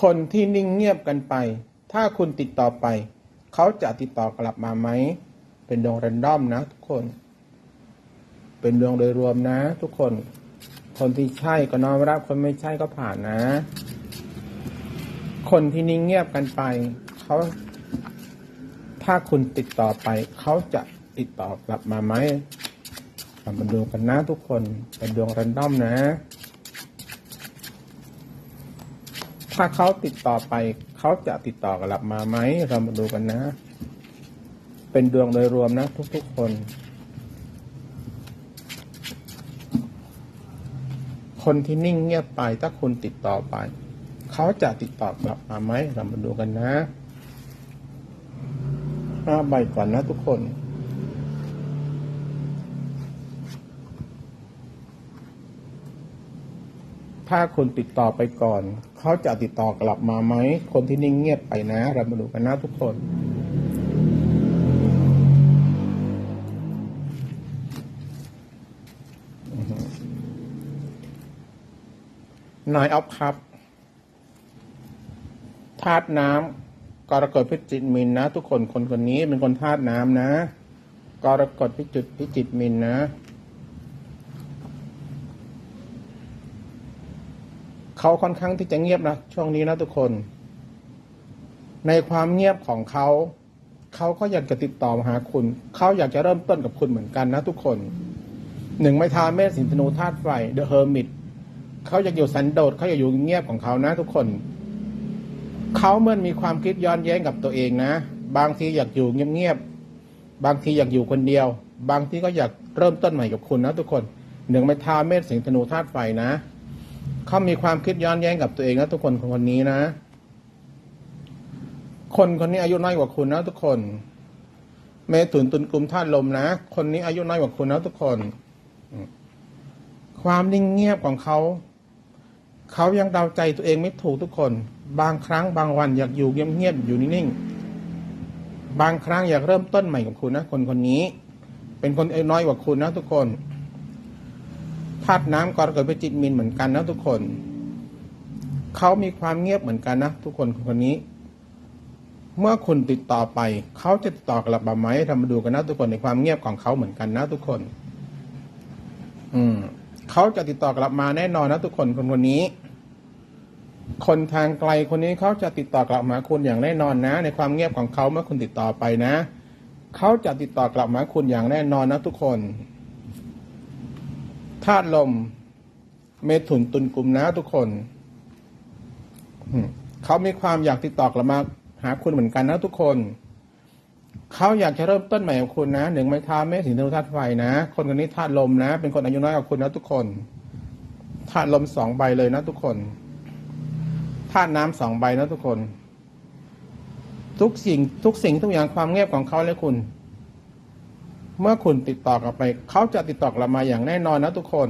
คนที่นิ่งเงียบกันไป ถ้าคุณติดต่อไป เขาจะติดต่อกลับมาไหม เป็นดวงแรนดอมนะทุกคน เป็นดวงโดยรวมนะ ทุกคน คนที่ใช่ก็น้อมรับ คนไม่ใช่ก็ผ่านนะ คนที่นิ่งเงียบกันไป เขา ถ้าคุณติดต่อไป เขาจะติดต่อกลับมาไหมเรามาดูกันนะทุกคน เป็นดวงแรนดอมนะ ถ้าเขาติดต่อไป เขาจะติดต่อกลับมาไหมเรามาดูกันนะ เป็นดวงโดยรวมนะ ทุกๆคนคนที่นิ่งเงียบไปถ้าคุณติดต่อไป เขาจะติดต่อกลับมาไหมเรามาดูกันนะห้าใบก่อนนะทุกคน ถ้าคุณติดต่อไปก่อน เขาจะติดต่อกลับมาไหม คนที่นิ่งเงียบไปนะ เรามาดูกันนะทุกคนนายออฟครับธาตุน้ำกรกฎพิจิตมินนะ ทุกคนคนคนนี้เป็นคนธาตุน้ำนะกรกฎพิจิตพิจิตมินนะ เขาค่อนข้างที่จะเงียบนะช่วงนี้นะทุกคน ในความเงียบของเขา เขาก็อยากจะติดต่อมาหาคุณ เขาอยากจะเริ่มต้นกับคุณเหมือนกันนะทุกคนหนึ่งไม้ทาเมสิงธนูธาตุไฟเดอะเฮอร์มิตเขาอยากอยู่สันโดษเขาอยากอยู่เงียบของเขานะทุกคน เขาเมื่อมีความคิดย้อนแย้งกับตัวเองนะ บางทีอยากอยู่เงียบๆบางทีอยากอยู่คนเดียว บางทีก็อยากเริ่มต้นใหม่กับคุณนะทุกคนหนึ่งไม้ทาเมสิงธนูธาตุไฟนะ เขามีความคิดย้อนแย้งกับตัวเองนะทุกคนคนคนนี้นะ คนคนนี้อายุน้อยกว่าคุณนะทุกคนเมถุนตุนกลุ่มธาตุลมนะคนนี้อายุน้อยกว่าคุณนะทุกคน ความนิ่งเงียบของเขาเขายังเดาใจตัวเองไม่ถูกทุกคน บางครั้งบางวันอยากอยู่เงียบๆอยู่นิ่งๆบางครั้งอยากเริ่มต้นใหม่กับคุณนะ คนคนนี้ เป็นคนอายุน้อยกว่าคุณนะทุกคน ธาตุน้ำกรกฎพิจิตมินเหมือนกันนะทุกคน เขามีความเงียบเหมือนกันนะทุกคนคนนี้ เมื่อคุณติดต่อไป เขาจะติดต่อกลับมาไหมเรามาดูกันนะทุกคนในความเงียบของเขาเหมือนกันนะทุกคน อืมเขาจะติดต่อกลับมาแน่นอนนะทุกคนคนคนนี้ คนทางไกลคนนี้เขาจะติดต่อกลับมาคุณอย่างแน่นอนนะ ในความเงียบของเขาเมื่อคุณติดต่อไปนะ เขาจะติดต่อกลับมาคุณอย่างแน่นอนนะทุกคน ธาตุลม เมถุนตุลกลุ่มนะทุกคนเขามีความอยากติดต่อกลับมาหาคุณเหมือนกันนะทุกคน เขาอยากจะเริ่มต้นใหม่กับคุณนะหนึ่งไม้ท้าเมษสิงธนูธาตุไฟนะ คนคนนี้ธาตุลมนะ เป็นคนอายุน้อยกว่าคุณนะทุกคนธาตุลมสองใบเลยนะทุกคนธาตุน้ำสองใบนะทุกคน ทุกสิ่งทุกสิ่งทุกอย่างความเงียบของเขาและคุณ เมื่อคุณติดต่อกลับไป เขาจะติดต่อกลับมาอย่างแน่นอนนะทุกคน